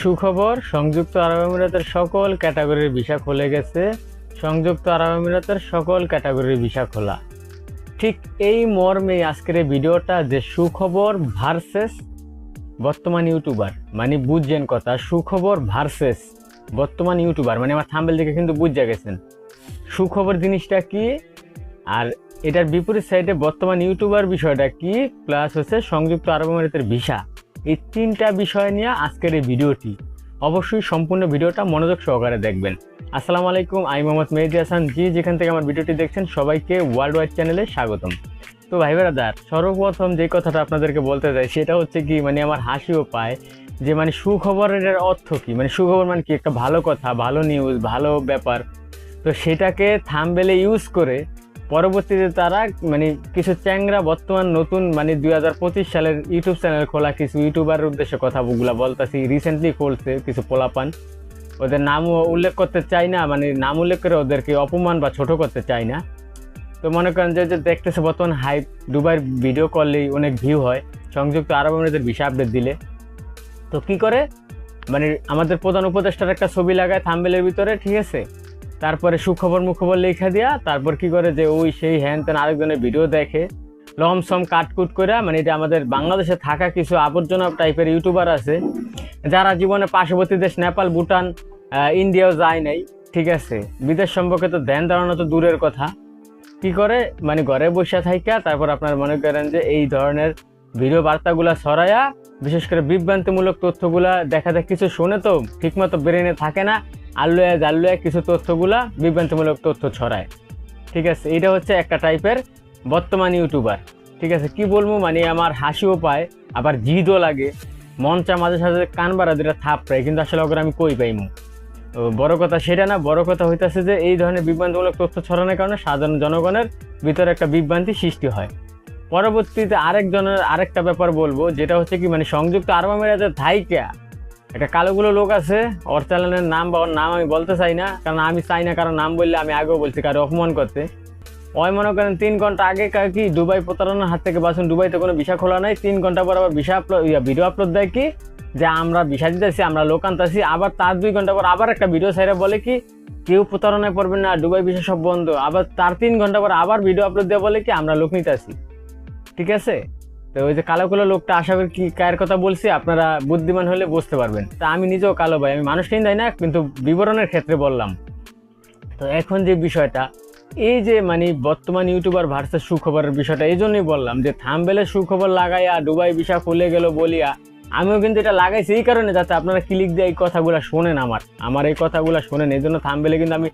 সুখবর, সংযুক্ত আরব আমিরাতের সকল ক্যাটাগরির ভিসা খুলে গেছে। সংযুক্ত আরব আমিরাতের সকল ক্যাটাগরির ভিসা খোলা। ঠিক এই মর্মে আজকের এই ভিডিওটা যে সুখবর ভার্সেস বর্তমান ইউটিউবার মানে বুঝছেন কথা, সুখবর ভার্সেস বর্তমান ইউটিউবার মানে আমার থাম্বেল দেখে কিন্তু বুঝে গেছেন। সুখবর জিনিসটা কি? আর এটার বিপরীত সাইডে বর্তমান ইউটিউবার বিষয়টা কি? প্লাস হচ্ছে সংযুক্ত আরব আমিরাতের ভিসা। এই তিনটা বিষয় নিয়ে আজকের এই ভিডিওটি। অবশ্যই সম্পূর্ণ ভিডিওটা মনোযোগ সহকারে দেখবেন। আসসালামু আলাইকুম, আমি মোহাম্মদ মেহেদি হাসান। জি, যেখান থেকে আমার ভিডিওটি দেখছেন, সবাইকে ওয়ার্ল্ড ওয়াইড চ্যানেলে স্বাগতম। তো ভাই বেড়াদার সর্বপ্রথম যে কথাটা আপনাদেরকে বলতে চাই, সেটা হচ্ছে কি মানে আমার হাসিও পায় যে মানে সুখবরের অর্থ কি? মানে সুখবর মানে কি? একটা ভালো কথা, ভালো নিউজ ভালো ব্যাপার। তো সেটাকে থামবেলে ইউজ করে পরবর্তীতে তারা মানে কিছু চ্যাংরা বর্তমান নতুন মানে দুই হাজার পঁচিশ সালের ইউটিউব চ্যানেল খোলা কিছু ইউটিউবারের উদ্দেশ্যে কথাগুলো বলতেছি। রিসেন্টলি খুলছে কিছু পোলাপান। ওদের নাম উল্লেখ করতে চাই না মানে নাম উল্লেখ করে ওদেরকে অপমান বা ছোট করতে চাই না। তো মনে করেন যে দেখতেছে বর্তমান হাইপ দুবার ভিডিও করলেই অনেক ভিউ হয়। সংযুক্ত আরব আমিরাতের ভিসা আপডেট দিলে। তো কি করে? মানে আমাদের প্রধান উপদেষ্টার একটা ছবি লাগায় থাম্বেলের ভিতরে, ঠিক আছে? তারপরে সুখবর মুখবর লেখা দিয়া, তারপর কি করে যে ওই সেই হ্যান তেন আরেকজনের ভিডিও দেখে লমসম কাটকুট করে মানে এটা আমাদের বাংলাদেশে থাকা কিছু আবর্জনা টাইপের ইউটিউবার আছে, যারা জীবনে পার্শ্ববর্তী দেশ নেপাল, ভুটান ইন্ডিয়াও যায় নাই, ঠিক আছে? বিদেশ সম্পর্কে তো ধ্যান ধারণা তো দূরের কথা। কি করে? মানে ঘরে বসে থাইকা, তারপর আপনার মনে করেন যে এই ধরনের ভিডিও বার্তাগুলা ছড়ায়া, বিশেষ করে বিভ্রান্তিমূলক তথ্যগুলা দেখা যায়, কিছু শুনে তো ঠিকমতো ব্রেনে থাকে না আল্লুয়া জাল্লুয়া কিছু তথ্যগুলা বিভ্রান্তিমূলক তথ্য ছড়ায়। ঠিক আছে? এটা হচ্ছে একটা টাইপের বর্তমান ইউটিউবার ঠিক আছে? কি বলব? মানে আমার হাসিও পায়, আবার জিদও লাগে। মঞ্চা মাঝে সাঝে কান বাড়া দুটা থাপ পায় কিন্তু আসলে ওগুলো আমি কই পাইমু? বড় কথা সেটা না, বড় কথা হইতাছে যে এই ধরনের বিভ্রান্তিমূলক তথ্য ছড়ানোর কারণে সাধারণ জনগণের ভিতরে একটা বিভ্রান্তি সৃষ্টি হয়। পরবর্তীতে আরেকজনের আরেকটা ব্যাপার বলব, যেটা হচ্ছে কি মানে সংযুক্ত আরব আমিরাতের থাইকা একটা কালোগুলো লোক আছে, ওর চ্যানেলের নাম বা ওর নাম আমি বলতে চাই না, কারণ আমি চাই না কারণ নাম বললে আমি আগেও বলছি কারও অপমান করতে। ওই মনে করেন তিন ঘণ্টা আগে কা- দুবাই প্রতারণার হাত থেকে বাঁচুন, দুবাইতে কোনো ভিসা খোলা নাই, তিন ঘণ্টা পর আবার ভিসা আপলোড ভিডিও আপলোড দেয় কি? যে আমরা ভিসা দিতেছি, আমরা লোক আনতেছি, আবার তার দুই ঘণ্টা পর আবার একটা ভিডিও সাইরে বলে কি, কেউ প্রতারণায় পড়বেন না, দুবাই ভিসা সব বন্ধ। আবার তার তিন ঘণ্টা পর আবার ভিডিও আপলোড দেওয়া বলে কি, আমরা লোক নিতেছি। ঠিক আছে? তো ওই যে কালো কালো লোকটা আশা করি কি কায়ের কথা বলছি, আপনারা বুদ্ধিমান হলে বুঝতে পারবেন। তা আমি নিজেও কালো ভাই, আমি মানুষ কিনে না, কিন্তু বিবরণের ক্ষেত্রে বললাম। তো এখন যে বিষয়টা, এই যে মানে বর্তমান ইউটিউবার ভার্সেস সুখবরের বিষয়টা, এই জন্যই বললাম যে থামবেলে সুখবর লাগাইয়া দুবাই ভিসা খুলে গেল বলিয়া, আমিও কিন্তু এটা লাগাইছি এই কারণে যাতে আপনারা ক্লিক দিয়ে এই কথাগুলো শোনেন আমার। আমার এই কথাগুলো শোনেন, এই জন্য থামবেলে কিন্তু আমি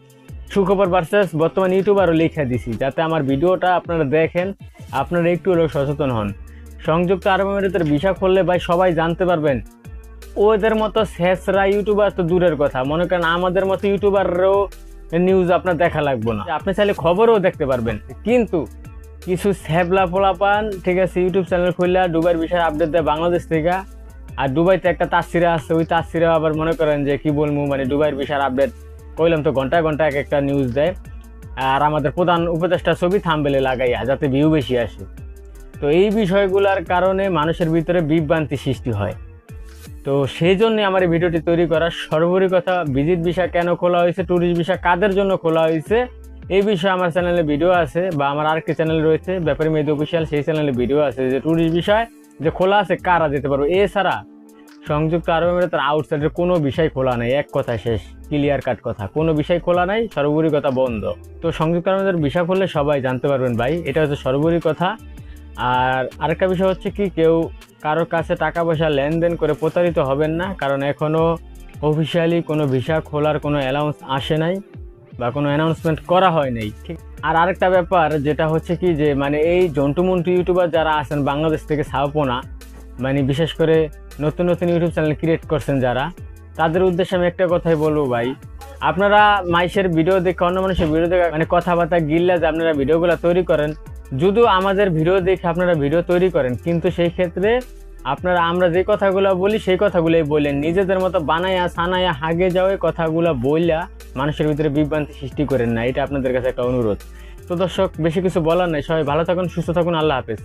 সুখবর ভার্সেস বর্তমান ইউটিউবারও লিখে দিছি, যাতে আমার ভিডিওটা আপনারা দেখেন, আপনারা একটু হলেও সচেতন হন। সংযুক্ত আরব আমিরাতের ভিসা খুললে ভাই সবাই জানতে পারবেন। ওদের মতো শেষরা ইউটিউবার তো দূরের কথা। মনে করেন আমাদের মতো ইউটিউবাররাও নিউজ আপনার দেখা লাগবে না। আপনি চাইলে খবরও দেখতে পারবেন। কিন্তু কিছু স্যাবলা পোলাপান, ঠিক আছে, ইউটিউব চ্যানেল খুললে দুবাইয়ের বিষয়ে আপডেট দেয় বাংলাদেশ থেকে। আর দুবাইতে একটা তাসিরা আছে, ওই তাসিরা আবার মনে করেন যে কি বলব মানে দুবাইয়ের বিষয়ের আপডেট কইলাম তো ঘন্টায় ঘন্টায় এক একটা নিউজ দেয়। আর আমাদের প্রধান উপদেষ্টা ছবি থামবেলে লাগাইয়া, যাতে ভিউ বেশি আসে। তো এই বিষয়গুলোর কারণে মানুষের ভিতরে বিভ্রান্তি সৃষ্টি হয়। তো সেই জন্যে আমার এই ভিডিওটি তৈরি করার সর্বোপরি কথা ভিজিট ভিসা কেন খোলা হয়েছে, ট্যুরিস্ট ভিসা কাদের জন্য খোলা হয়েছে, এই বিষয়ে আমার চ্যানেলে ভিডিও আছে বা আমার আরেকটি চ্যানেল রয়েছে, ব্যাপারী মেদি অফিসিয়াল, সেই চ্যানেলে ভিডিও আছে যে ট্যুরিস্ট বিষয় যে খোলা আছে কারা যেতে পারবে। এছাড়া সংযুক্ত আরব আমিরাতের আউটসাইডের কোনো বিষয় খোলা নেই, এক কথা শেষ ক্লিয়ার কাট কথা, কোনো বিষয় খোলা নাই, সর্বোপরি কথা বন্ধ। তো সংযুক্ত আরব আমিরাতের বিষয় খুললে সবাই জানতে পারবেন ভাই, এটা হচ্ছে সর্বোপরি কথা। আর আরেকটা বিষয় হচ্ছে কি, কেউ কারোর কাছে টাকা পয়সা লেনদেন করে প্রতারিত হবেন না, কারণ এখনও অফিসিয়ালি কোনো ভিসা খোলার কোনো অ্যানাউন্স আসে নাই বা কোনো অ্যানাউন্সমেন্ট করা হয় নাই, ঠিক? আর আরেকটা ব্যাপার যেটা হচ্ছে কি যে মানে এই জন্টু মন্টু ইউটিউবার যারা আছেন বাংলাদেশ থেকে সাউপোনা মানে বিশেষ করে নতুন নতুন ইউটিউব চ্যানেল ক্রিয়েট করছেন যারা, তাদের উদ্দেশ্যে আমি একটা কথাই বলব ভাই। আপনারা মাইসের ভিডিও দেখে, অন্য মানুষের ভিডিও দেখে মানে কথাবার্তা গিল্লা যে আপনারা ভিডিওগুলো তৈরি করেন যদিও আমাদের ভিডিও দেখে আপনারা ভিডিও তৈরি করেন, কিন্তু সেই ক্ষেত্রে আপনারা, আমরা যে কথাগুলো বলি, সেই কথাগুলোই বললেন নিজেদের মতো বানাইয়া সানায়া, হাগে যাওয়া কথাগুলো বললা মানুষের ভিতরে বিভ্রান্তি সৃষ্টি করেন না। এটা আপনাদের কাছে একটা অনুরোধ। তো দর্শক, বেশি কিছু বলার নাই। সবাই ভালো থাকুন, সুস্থ থাকুন। আল্লাহ হাফেজ।